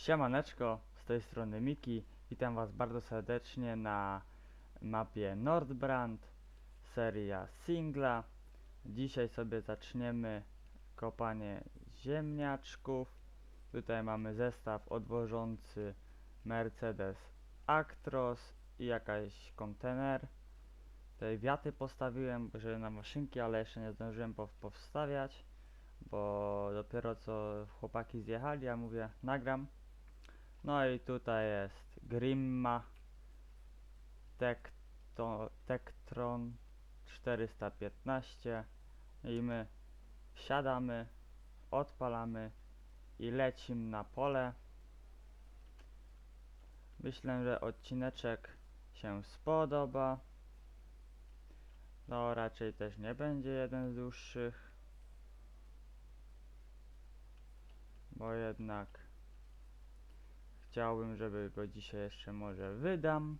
Siemaneczko, z tej strony Miki. Witam Was bardzo serdecznie na mapie Nordbrand, seria singla. Dzisiaj sobie zaczniemy kopanie ziemniaczków. Tutaj mamy zestaw odwożący Mercedes Actros i jakaś kontener. Tutaj wiaty postawiłem, żeby na maszynki, ale jeszcze nie zdążyłem pow- powstawiać, bo dopiero co chłopaki zjechali, ja mówię nagram. No i tutaj jest Grimma Tekto, Tektron 415 i my wsiadamy, odpalamy i lecimy na pole. Myślę, że odcineczek się spodoba. No raczej też nie będzie jeden z dłuższych. Bo jednak Chciałbym, żeby go dzisiaj jeszcze może wydam.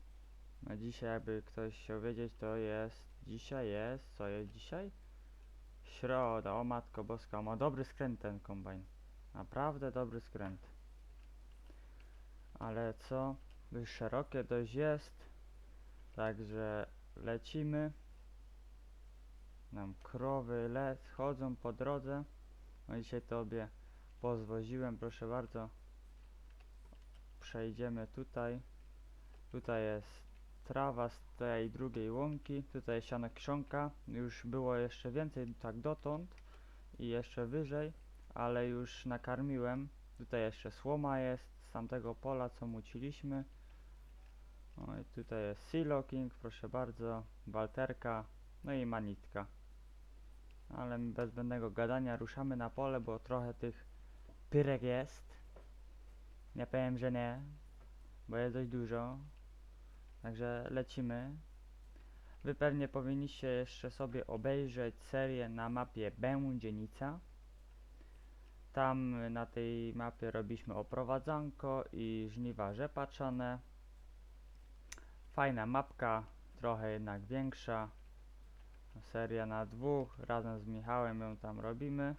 No dzisiaj, jakby ktoś chciał wiedzieć, to jest, dzisiaj jest, co jest dzisiaj? Środa, o matko boska, ma dobry skręt ten kombajn. Naprawdę dobry skręt. Ale co? Szerokie dość jest. Także lecimy. Nam krowy le chodzą po drodze. No dzisiaj tobie pozwoziłem, proszę bardzo przejdziemy tutaj. Tutaj jest trawa z tej drugiej łąki. Tutaj siano krzonka. Już było jeszcze więcej tak dotąd i jeszcze wyżej, ale już nakarmiłem. Tutaj jeszcze słoma jest z tamtego pola, co muciliśmy. O, i tutaj jest Silo King, proszę bardzo, Walterka, no i Manitka. Ale bez zbędnego gadania ruszamy na pole, bo trochę tych pyrek jest. Nie powiem, że nie, bo jest dość dużo. Także lecimy. Wy pewnie powinniście jeszcze sobie obejrzeć serię na mapie Będzienica. Tam na tej mapie robiliśmy oprowadzanko i żniwa rzepaczane. Fajna mapka, trochę jednak większa. Seria na dwóch, razem z Michałem ją tam robimy.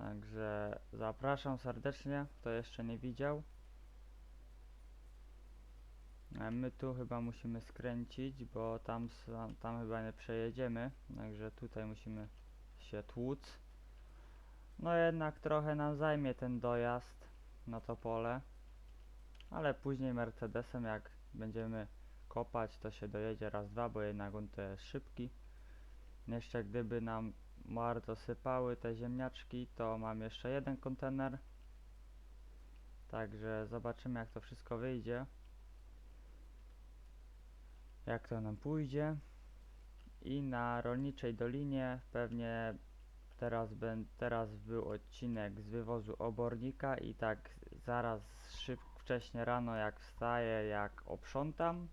Także zapraszam serdecznie, kto jeszcze nie widział. My tu chyba musimy skręcić, bo tam, tam chyba nie przejedziemy. Także tutaj musimy się tłuc. No jednak trochę nam zajmie ten dojazd na to pole. Ale później Mercedesem jak będziemy kopać to się dojedzie raz, dwa, bo jednak on to jest szybki. Jeszcze gdyby nam bardzo sypały te ziemniaczki, to mam jeszcze jeden kontener. Także zobaczymy jak to wszystko wyjdzie. Jak to nam pójdzie. I na Rolniczej Dolinie pewnie teraz, ben, teraz był odcinek z wywozu obornika i tak zaraz szyb, wcześnie rano jak wstaję, jak oprzątam,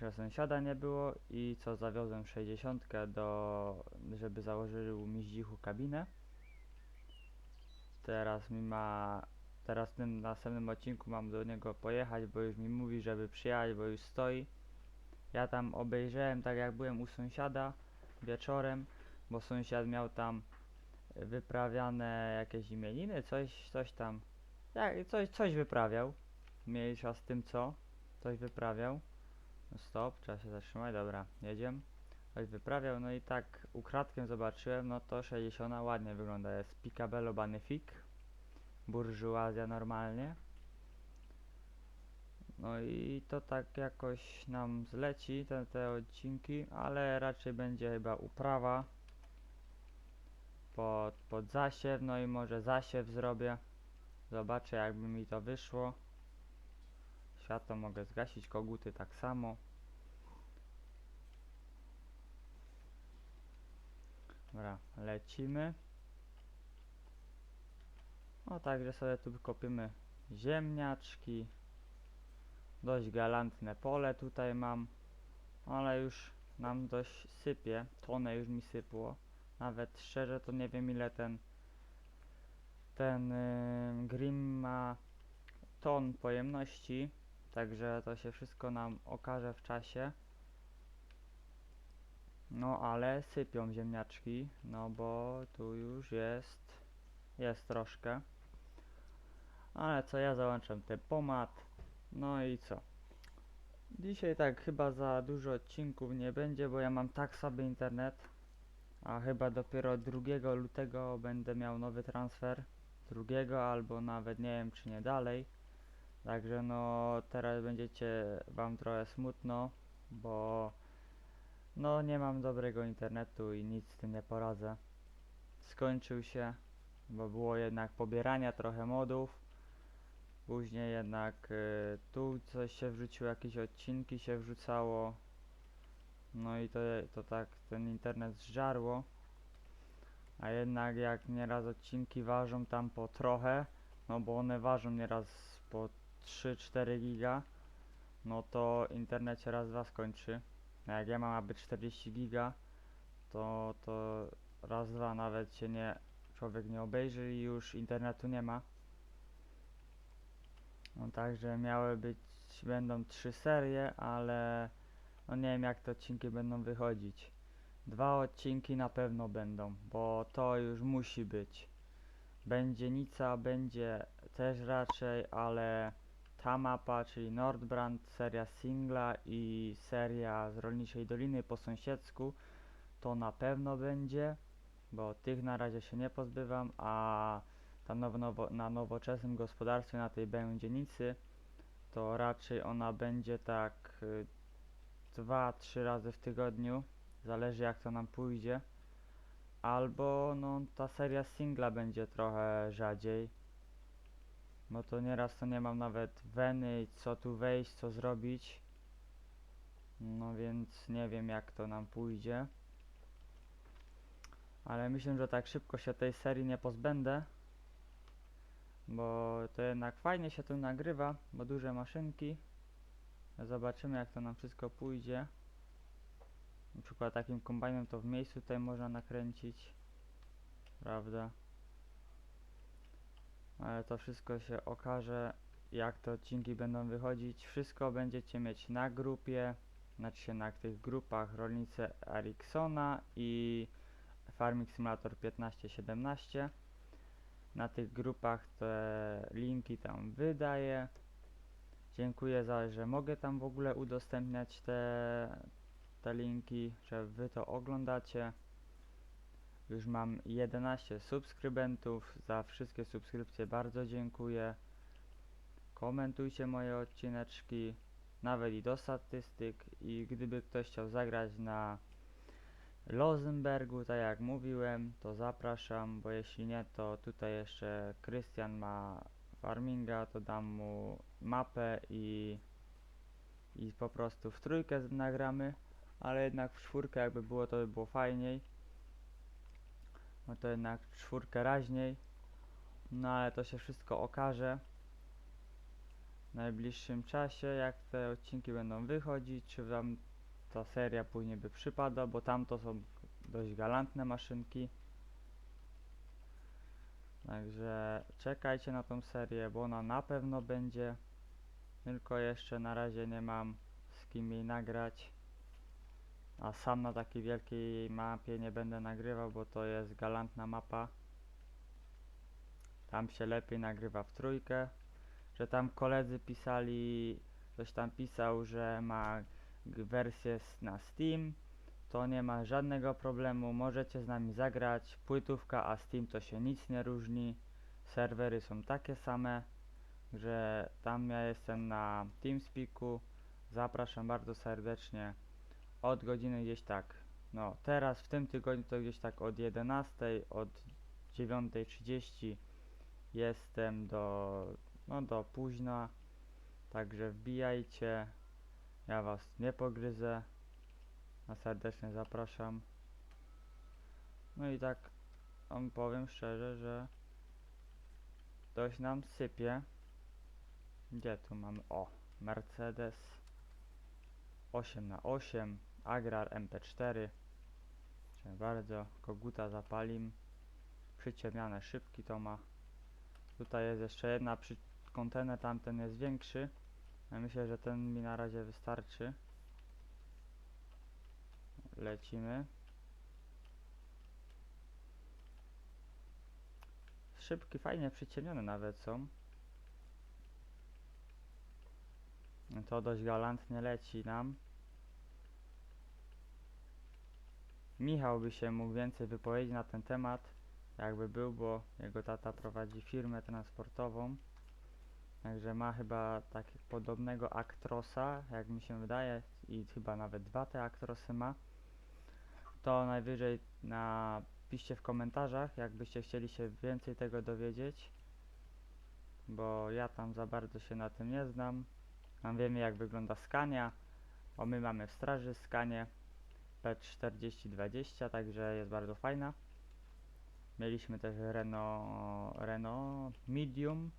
że sąsiada nie było i co zawiozłem 60 do, żeby założył mi zdzichu kabinę. Teraz mi ma, teraz w tym następnym odcinku mam do niego pojechać, bo już mi mówi, żeby przyjechać, bo już stoi. Ja tam obejrzałem tak jak byłem u sąsiada wieczorem, bo sąsiad miał tam wyprawiane jakieś imieniny, coś, coś tam, jak, coś, coś wyprawiał. Mniejsza z tym co, coś wyprawiał. Stop, trzeba się zatrzymać, dobra, jedziemy. Coś wyprawiał, no i tak ukradkiem zobaczyłem, no to 60 ładnie wygląda, jest Picabello Benefic, burżuazja normalnie. No i to tak jakoś nam zleci, te, te odcinki, ale raczej będzie chyba uprawa pod, pod zasiew, no i może zasiew zrobię. Zobaczę jakby mi to wyszło. Światło mogę zgasić, koguty tak samo. Dobra, lecimy. No także sobie tu kopiemy ziemniaczki. Dość galantne pole tutaj mam, ale już nam dość sypie. Tonę już mi sypło. Nawet szczerze to nie wiem ile ten ten yy, Grim ma ton pojemności, także to się wszystko nam okaże w czasie. No ale sypią ziemniaczki, no bo tu już jest jest troszkę. Ale co, ja załączam ten pomad. No i co? Dzisiaj tak chyba za dużo odcinków nie będzie, bo ja mam tak słaby internet. A chyba dopiero 2 lutego będę miał nowy transfer. Drugiego albo nawet nie wiem czy nie dalej. Także no teraz będziecie wam trochę smutno, bo no nie mam dobrego internetu i nic z tym nie poradzę. Skończył się, bo było jednak pobierania trochę modów. Później jednak y, tu coś się wrzuciło, jakieś odcinki się wrzucało. No i to, to tak ten internet zżarło. A jednak jak nieraz odcinki ważą tam po trochę, no bo one ważą nieraz po 3-4 giga, no to internet się raz dwa skończy. A jak ja mam aby 40 giga, to, to raz dwa nawet się nie człowiek nie obejrzy i już internetu nie ma. No także miały być, będą trzy serie, ale no nie wiem jak te odcinki będą wychodzić. Dwa odcinki na pewno będą, bo to już musi być. Będzie Nica, będzie też raczej, ale ta mapa, czyli Nordbrand, seria singla i seria z Rolniczej Doliny po sąsiedzku, to na pewno będzie, bo tych na razie się nie pozbywam, a tam nowo, nowo, na nowoczesnym gospodarstwie, na tej będzienicy, to raczej ona będzie tak y, dwa, trzy razy w tygodniu, zależy jak to nam pójdzie. Albo no ta seria singla będzie trochę rzadziej. Bo to nieraz to nie mam nawet weny, co tu wejść, co zrobić. No więc nie wiem jak to nam pójdzie. Ale myślę, że tak szybko się tej serii nie pozbędę. Bo to jednak fajnie się tu nagrywa, bo duże maszynki. Zobaczymy jak to nam wszystko pójdzie. Na przykład takim kombajnem to w miejscu tutaj można nakręcić. Prawda? Ale to wszystko się okaże jak te odcinki będą wychodzić. Wszystko będziecie mieć na grupie, znaczy na tych grupach Rolnicy Ericssona i Farming Simulator 15-17. Na tych grupach te linki tam wydaję. Dziękuję za, że mogę tam w ogóle udostępniać te, te linki, że wy to oglądacie. Już mam 11 subskrybentów. Za wszystkie subskrypcje bardzo dziękuję. Komentujcie moje odcineczki, nawet i do statystyk. I gdyby ktoś chciał zagrać na Lozenbergu, tak jak mówiłem, to zapraszam, bo jeśli nie, to tutaj jeszcze Krystian ma farminga, to dam mu mapę i, i po prostu w trójkę nagramy, ale jednak w czwórkę jakby było, to by było fajniej. No to jednak czwórkę raźniej. No ale to się wszystko okaże w najbliższym czasie, jak te odcinki będą wychodzić, czy wam ta seria później by przypada, bo tam to są dość galantne maszynki. Także czekajcie na tą serię, bo ona na pewno będzie. Tylko jeszcze na razie nie mam z kim jej nagrać. A sam na takiej wielkiej mapie nie będę nagrywał, bo to jest galantna mapa. Tam się lepiej nagrywa w trójkę. Że tam koledzy pisali, ktoś tam pisał, że ma wersję na Steam, to nie ma żadnego problemu, możecie z nami zagrać. Płytówka, a Steam to się nic nie różni. Serwery są takie same, że tam ja jestem na TeamSpeaku. Zapraszam bardzo serdecznie. Od godziny gdzieś tak, no teraz w tym tygodniu to gdzieś tak od 11, od 9.30 jestem do, no do późna. Także wbijajcie. Ja was nie pogryzę. A serdecznie zapraszam. No i tak wam powiem szczerze, że dość nam sypie. Gdzie tu mamy? O, Mercedes 8 na 8 Agrar MP4 Proszę bardzo, koguta zapalim. Przyciemniane szybki to ma tutaj jest jeszcze jedna przy kontener tamten jest większy. Ja myślę, że ten mi na razie wystarczy. Lecimy. Szybki fajnie przyciemnione nawet są. To dość galantnie leci nam. Michał by się mógł więcej wypowiedzieć na ten temat, jakby był, bo jego tata prowadzi firmę transportową. Także ma chyba tak podobnego aktrosa, jak mi się wydaje, i chyba nawet dwa te aktrosy ma. To najwyżej napiszcie w komentarzach, jakbyście chcieli się więcej tego dowiedzieć, bo ja tam za bardzo się na tym nie znam. Tam wiemy jak wygląda skania, bo my mamy w straży skanie P4020, także jest bardzo fajna. Mieliśmy też Renault, Renault Medium.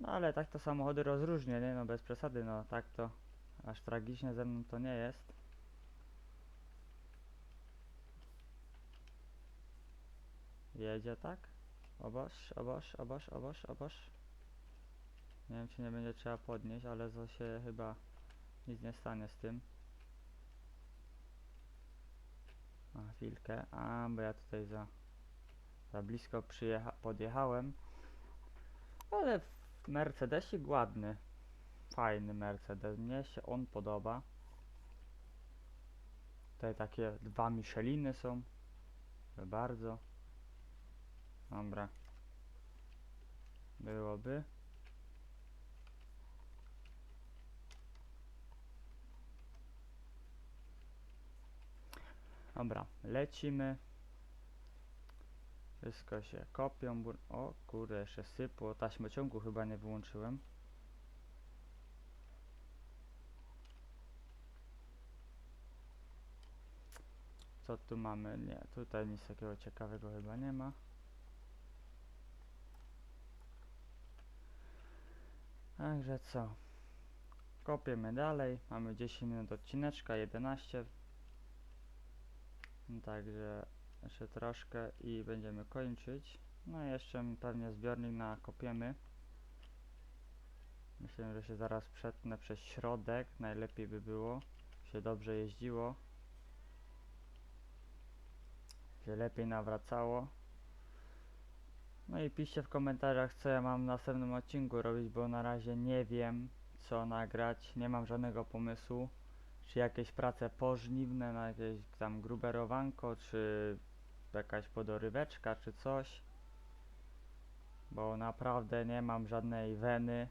No ale tak to samochody rozróżnię, nie? No bez przesady, no tak to aż tragicznie ze mną to nie jest. Jedzie tak? Oboż, oboż, oboż, oboż, oboż. Nie wiem czy nie będzie trzeba podnieść, ale to się chyba nic nie stanie z tym. A chwilkę, a bo ja tutaj za, za blisko podjechałem. Ale Mercedesik ładny. Fajny Mercedes, mnie się on podoba. Tutaj takie dwa Micheliny są. Bardzo. Dobra. Byłoby. Dobra, lecimy. Wszystko się kopią. O kurde, jeszcze sypło. Taśmociągu chyba nie wyłączyłem. Co tu mamy? Nie, tutaj nic takiego ciekawego chyba nie ma. Także co? Kopiemy dalej. Mamy 10 minut odcineczka, 11. Także jeszcze troszkę i będziemy kończyć. No i jeszcze pewnie zbiornik nakopiemy. Myślę, że się zaraz przetnę przez środek. Najlepiej by było. Się dobrze jeździło. Się lepiej nawracało. No i piszcie w komentarzach, co ja mam w następnym odcinku robić, bo na razie nie wiem, co nagrać. Nie mam żadnego pomysłu. Czy jakieś prace pożniwne na jakieś tam gruberowanko, czy jakaś podoryweczka, czy coś. Bo naprawdę nie mam żadnej weny,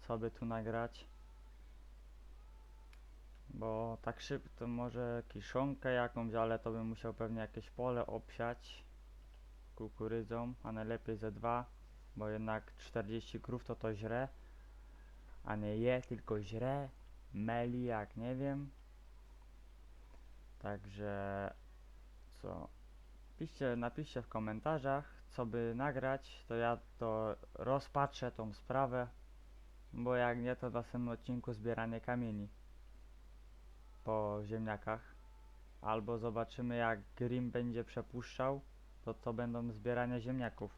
co by tu nagrać. Bo tak szybko to może kiszonkę jakąś, ale to bym musiał pewnie jakieś pole obsiać kukurydzą, a najlepiej ze dwa, bo jednak 40 krów to to źre, a nie je, tylko źre, meli jak nie wiem. Także co? Piszcie, napiszcie w komentarzach, co by nagrać, to ja to rozpatrzę tą sprawę, bo jak nie, to w następnym odcinku zbieranie kamieni po ziemniakach. Albo zobaczymy jak Grim będzie przepuszczał, to to będą zbierania ziemniaków.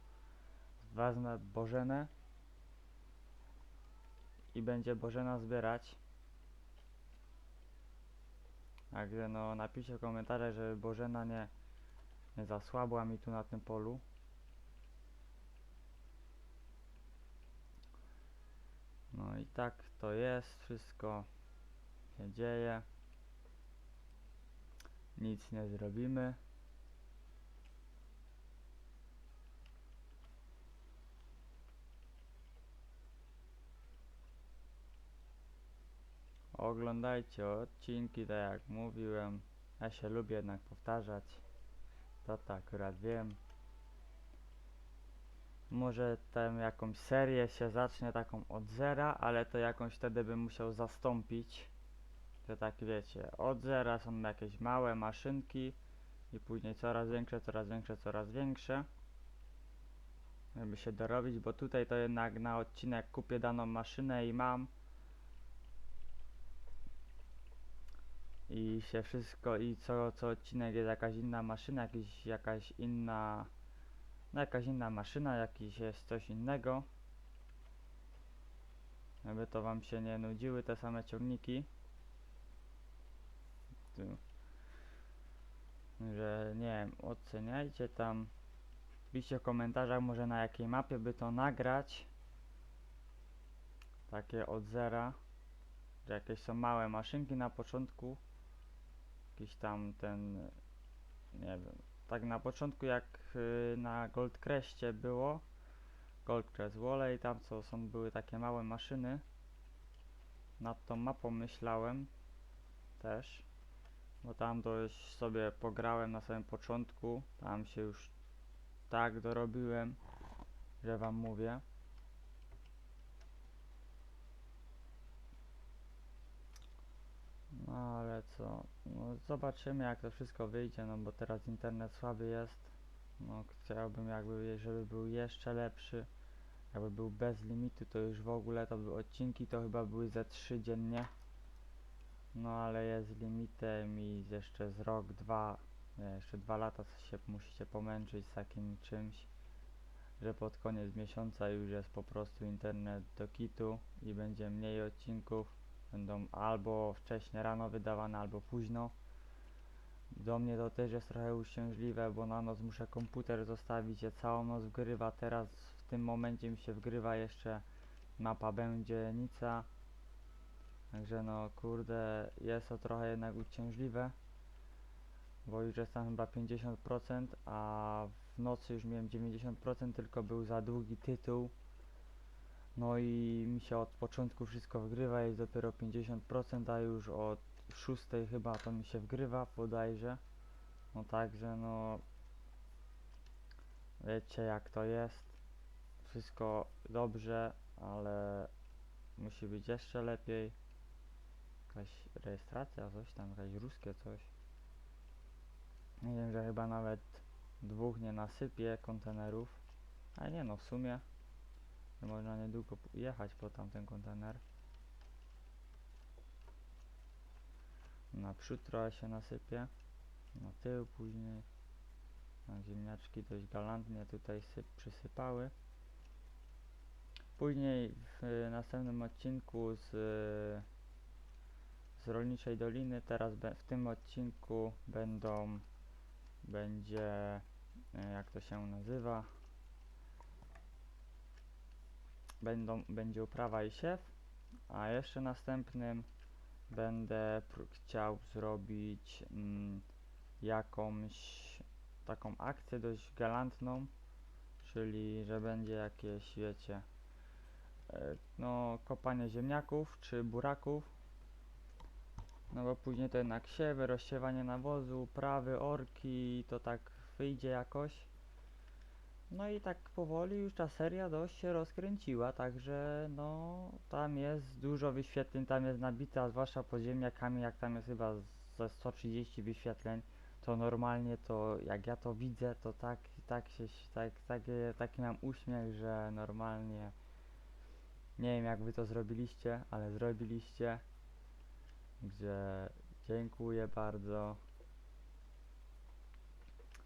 Wezmę Bożenę i będzie Bożena zbierać. Także no napiszcie w komentarzach, żeby Bożena nie, nie zasłabła mi tu na tym polu. No i tak to jest, wszystko się dzieje. Nic nie zrobimy. Oglądajcie odcinki, tak jak mówiłem. Ja się lubię jednak powtarzać. To tak akurat wiem. Może tam jakąś serię się zacznie taką od zera, ale to jakąś wtedy bym musiał zastąpić. To tak wiecie, od zera są jakieś małe maszynki i później coraz większe, coraz większe, coraz większe. Żeby się dorobić, bo tutaj to jednak na odcinek kupię daną maszynę i mam. I się wszystko, i co, co odcinek jest jakaś inna maszyna, jakiś, jakaś inna, no jakaś inna maszyna, jakiś jest coś innego. Żeby to wam się nie nudziły te same ciągniki. Tu. Że nie wiem, oceniajcie tam. Piszcie w komentarzach może na jakiej mapie by to nagrać. takie od zera, że jakieś są małe maszynki na początku, jakiś tam ten, nie wiem, tak na początku jak y, na Goldcrestie było, Goldcrest Walley, tam co są, były takie małe maszyny, nad tą mapą myślałem też, bo tam dość sobie pograłem na samym początku, tam się już tak dorobiłem, że wam mówię. No ale co, no zobaczymy jak to wszystko wyjdzie, no bo teraz internet słaby jest. No chciałbym jakby, żeby był jeszcze lepszy. Jakby był bez limitu, to już w ogóle to by odcinki to chyba były ze 3 dziennie. No ale jest limitem i jeszcze z rok, dwa, nie, jeszcze dwa lata się musicie pomęczyć z takim czymś, że pod koniec miesiąca już jest po prostu internet do kitu i będzie mniej odcinków. Będą albo wcześnie rano wydawane, albo późno. Do mnie to też jest trochę uciążliwe, bo na noc muszę komputer zostawić, ja całą noc wgrywa, teraz w tym momencie mi się wgrywa jeszcze mapa będzie Nica. Także no kurde, jest to trochę jednak uciążliwe, bo już jest tam chyba 50%, a w nocy już miałem 90%, tylko był za długi tytuł. No i mi się od początku wszystko wgrywa, jest dopiero 50%, a już od 6 chyba to mi się wgrywa bodajże. No także no wiecie jak to jest. Wszystko dobrze, ale musi być jeszcze lepiej. Jakaś rejestracja, coś tam, jakaś ruskie coś. Nie wiem, że chyba nawet dwóch nie nasypie kontenerów. A nie no, w sumie można niedługo jechać po tamten kontener. Naprzód trochę się nasypie, na tył później. Na ziemniaczki dość galantnie tutaj syp przysypały. Później w y, następnym odcinku z, z Rolniczej Doliny, teraz w tym odcinku będą, będzie, y, jak to się nazywa, będą, będzie uprawa i siew, a jeszcze następnym będę chciał zrobić mm, jakąś taką akcję dość galantną, czyli że będzie jakieś, wiecie, e, no kopanie ziemniaków czy buraków, no bo później to jednak siewy, rozsiewanie nawozu, uprawy, orki, to tak wyjdzie jakoś. No i tak powoli już ta seria dość się rozkręciła, także no tam jest dużo wyświetleń, tam jest nabita, zwłaszcza pod ziemniakami, jak tam jest chyba ze 130 wyświetleń, to normalnie to jak ja to widzę, to tak, tak się, tak, takie, taki mam uśmiech, że normalnie nie wiem jak wy to zrobiliście, ale zrobiliście, gdzie dziękuję bardzo.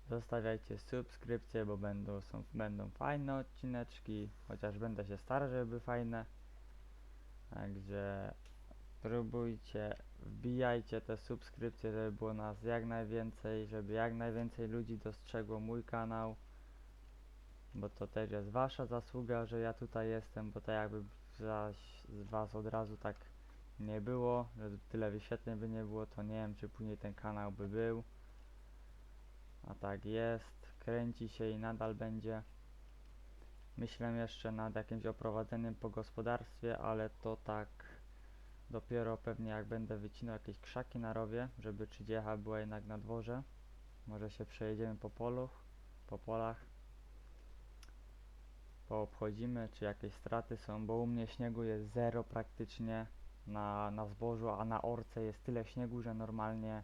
Zostawiajcie subskrypcje, bo będą, są, będą fajne odcineczki, chociaż będę się starał, żeby były fajne. Także próbujcie, wbijajcie te subskrypcje, żeby było nas jak najwięcej, żeby jak najwięcej ludzi dostrzegło mój kanał. Bo to też jest wasza zasługa, że ja tutaj jestem, bo tak jakby zaś z was od razu tak nie było, że tyle wyświetleń by nie było, to nie wiem czy później ten kanał by był. A tak jest, kręci się i nadal będzie. Myślę jeszcze nad jakimś oprowadzeniem po gospodarstwie, ale to tak dopiero pewnie jak będę wycinał jakieś krzaki na rowie, żeby 30 była jednak na dworze. Może się przejedziemy po polu, po polach. Poobchodzimy, czy jakieś straty są, bo u mnie śniegu jest zero praktycznie na, na zbożu, a na orce jest tyle śniegu, że normalnie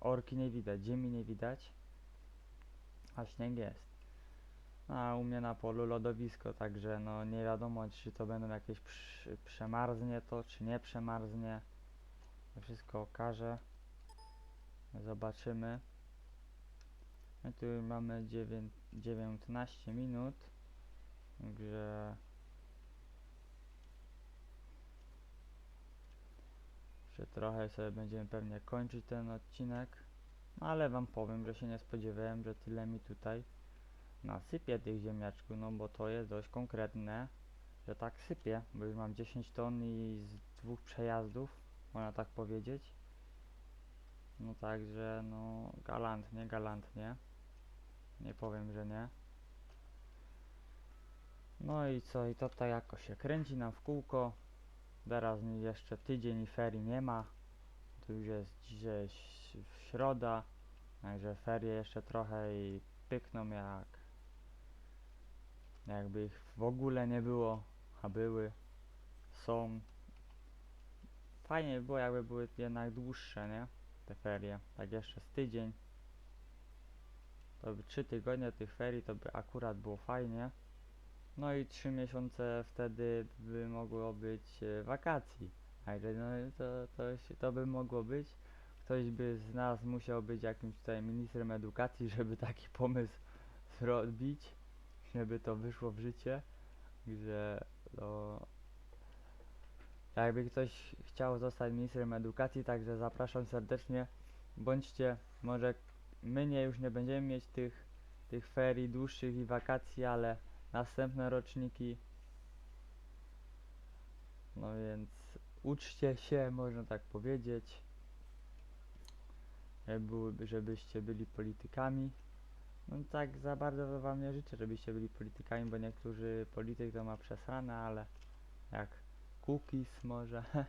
Orki nie widać, ziemi nie widać, a śnieg jest. A u mnie na polu lodowisko, także no nie wiadomo czy to będą jakieś przy, przemarznie to, czy nie przemarznie. To wszystko okaże. Zobaczymy. My tu mamy dziewię- 19 minut, także Jeszcze trochę sobie będziemy pewnie kończyć ten odcinek. No ale wam powiem, że się nie spodziewałem, że tyle mi tutaj nasypie tych ziemniaczków, no bo to jest dość konkretne, że tak sypie, bo już mam 10 ton i z dwóch przejazdów, można tak powiedzieć. No także, no galantnie, galantnie. Nie powiem, że nie. No i co, i to tak jakoś się kręci nam w kółko. Teraz jeszcze tydzień i ferii nie ma. Tu już jest dzisiaj środa, także ferie jeszcze trochę i pykną jak jakby ich w ogóle nie było, a były, są. Fajnie by było jakby były jednak dłuższe, nie? Te ferie, tak jeszcze z tydzień. To by trzy tygodnie tych ferii to by akurat było fajnie. No i trzy miesiące wtedy by mogło być e, wakacji. Także no to, to, to by mogło być. Ktoś by z nas musiał być jakimś tutaj ministrem edukacji, żeby taki pomysł zrobić, żeby to wyszło w życie. Że no, jakby ktoś chciał zostać ministrem edukacji, także zapraszam serdecznie. Bądźcie, może my nie już nie będziemy mieć tych, tych ferii dłuższych i wakacji, ale następne roczniki. No więc uczcie się, można tak powiedzieć. Żebyście byli politykami. No tak za bardzo wam nie życzę, żebyście byli politykami, bo niektórzy polityk to ma przesrane, ale jak cookies może.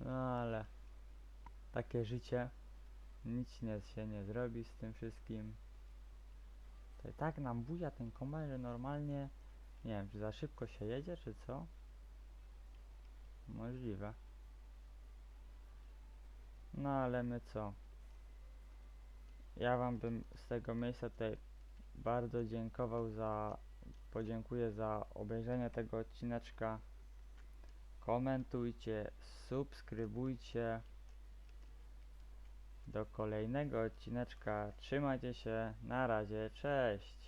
no ale takie życie. Nic nie, się nie zrobi z tym wszystkim. I tak nam buja ten kombajn, że normalnie nie wiem, czy za szybko się jedzie, czy co? Możliwe. No ale my co? Ja wam bym z tego miejsca tutaj bardzo dziękował za podziękuję za obejrzenie tego odcineczka. Komentujcie, subskrybujcie. Do kolejnego odcineczka. Trzymajcie się. Na razie. Cześć.